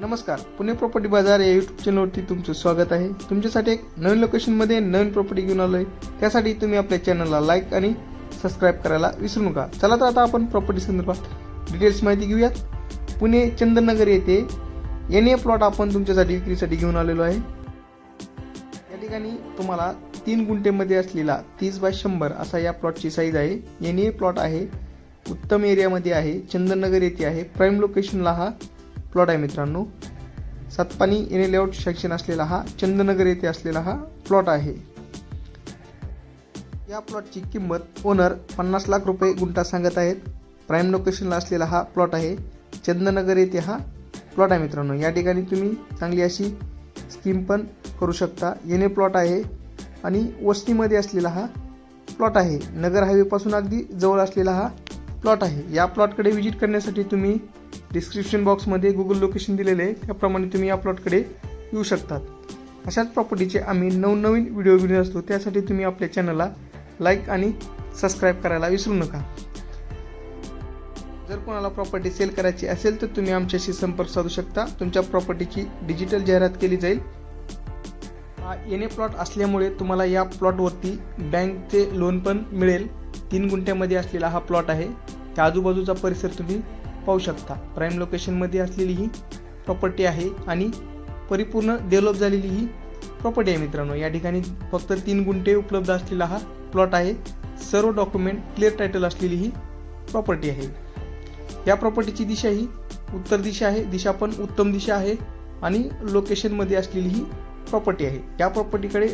नमस्कार. पुणे प्रॉपर्टी बाजार या यूट्यूब चॅनलवरती तुमचं स्वागत आहे. तुमच्यासाठी एक नवीन लोकेशनमध्ये नवीन प्रॉपर्टी घेऊन आलोय. त्यासाठी तुम्ही आपल्या चॅनलला लाईक आणि सबस्क्राईब करायला विसरू नका. चला तर आता आपण प्रॉपर्टी संदर्भात डिटेल्स माहिती घेऊयात. पुणे चंदननगर येथे एन ए प्लॉट आपण तुमच्यासाठी विक्रीसाठी घेऊन आलेलो आहे. या ठिकाणी तुम्हाला तीन गुंठेमध्ये असलेला तीस बाय शंभर असा या प्लॉटची साईज आहे. एन ए प्लॉट आहे उत्तम एरियामध्ये आहे चंदननगर येथे आहे. प्राईम लोकेशनला हा प्लॉट आहे मित्रांनो. Satpani N A layout section असलेला हा चंदनगर येथे असलेला हा प्लॉट आहे. या प्लॉटची किंमत ओनर पन्नास लाख रुपये गुंठा सांगत आहेत. प्राईम लोकेशनला असलेला हा प्लॉट आहे. चंदनगर येथे हा प्लॉट आहे मित्रांनो. या ठिकाणी तुम्ही चांगली अशी स्कीम पण करू शकता. येणे प्लॉट आहे आणि वस्तीमध्ये असलेला हा प्लॉट आहे. नगर हायवेपासून अगदी जवळ असलेला हा प्लॉट आहे. या प्लॉटकडे व्हिजिट करण्यासाठी तुम्ही डिस्क्रिप्शन बॉक्समध्ये गुगल लोकेशन दिलेले आहे. त्याप्रमाणे तुम्ही या प्लॉटकडे येऊ शकतात. अशाच प्रॉपर्टीचे आम्ही नवनवीन व्हिडिओ घेऊन असतो. त्यासाठी तुम्ही आपल्या चॅनलला लाईक आणि सबस्क्राईब करायला विसरू नका. जर कोणाला प्रॉपर्टी सेल करायची असेल तर तुम्ही आमच्याशी संपर्क साधू शकता. तुमच्या प्रॉपर्टीची डिजिटल जाहिरात केली जाईल. हा एन ए प्लॉट असल्यामुळे तुम्हाला या प्लॉटवरती बँकचे लोन पण मिळेल. तीन गुंठ्यामध्ये असलेला हा प्लॉट आहे. त्या आजूबाजूचा परिसर तुम्ही पाहू शकता. प्राईम लोकेशनमध्ये असलेली ही प्रॉपर्टी आहे आणि परिपूर्ण डेव्हलप झालेली ही प्रॉपर्टी आहे मित्रांनो. या ठिकाणी फक्त तीन गुंठे उपलब्ध असलेला हा प्लॉट आहे. सर्व डॉक्युमेंट क्लिअर टायटल असलेली ही प्रॉपर्टी आहे. या प्रॉपर्टीची दिशा ही उत्तर दिशा आहे. दिशा पण उत्तम दिशा आहे आणि लोकेशनमध्ये असलेली ही प्रॉपर्टी आहे. या प्रॉपर्टीकडे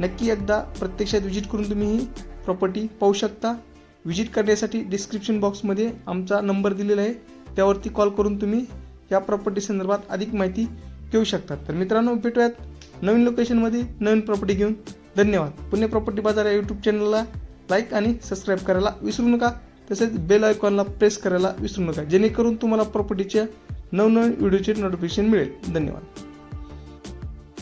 नक्की एकदा प्रत्यक्षात व्हिजिट करून तुम्ही ही प्रॉपर्टी पाहू शकता. व्हिजिट करण्यासाठी डिस्क्रिप्शन बॉक्समध्ये आमचा नंबर दिलेला आहे. त्यावरती कॉल करून तुम्ही या प्रॉपर्टी संदर्भात अधिक माहिती घेऊ शकता. तर मित्रांनो भेटूयात नवीन लोकेशनमध्ये नवीन प्रॉपर्टी घेऊन. धन्यवाद. पुणे प्रॉपर्टी बाजार या यूट्यूब चॅनलला लाईक आणि सबस्क्राईब करायला विसरू नका. तसेच बेल आयकॉनला प्रेस करायला विसरू नका. जेणेकरून तुम्हाला प्रॉपर्टीच्या नवनवीन व्हिडिओचे नोटिफिकेशन मिळेल. धन्यवाद.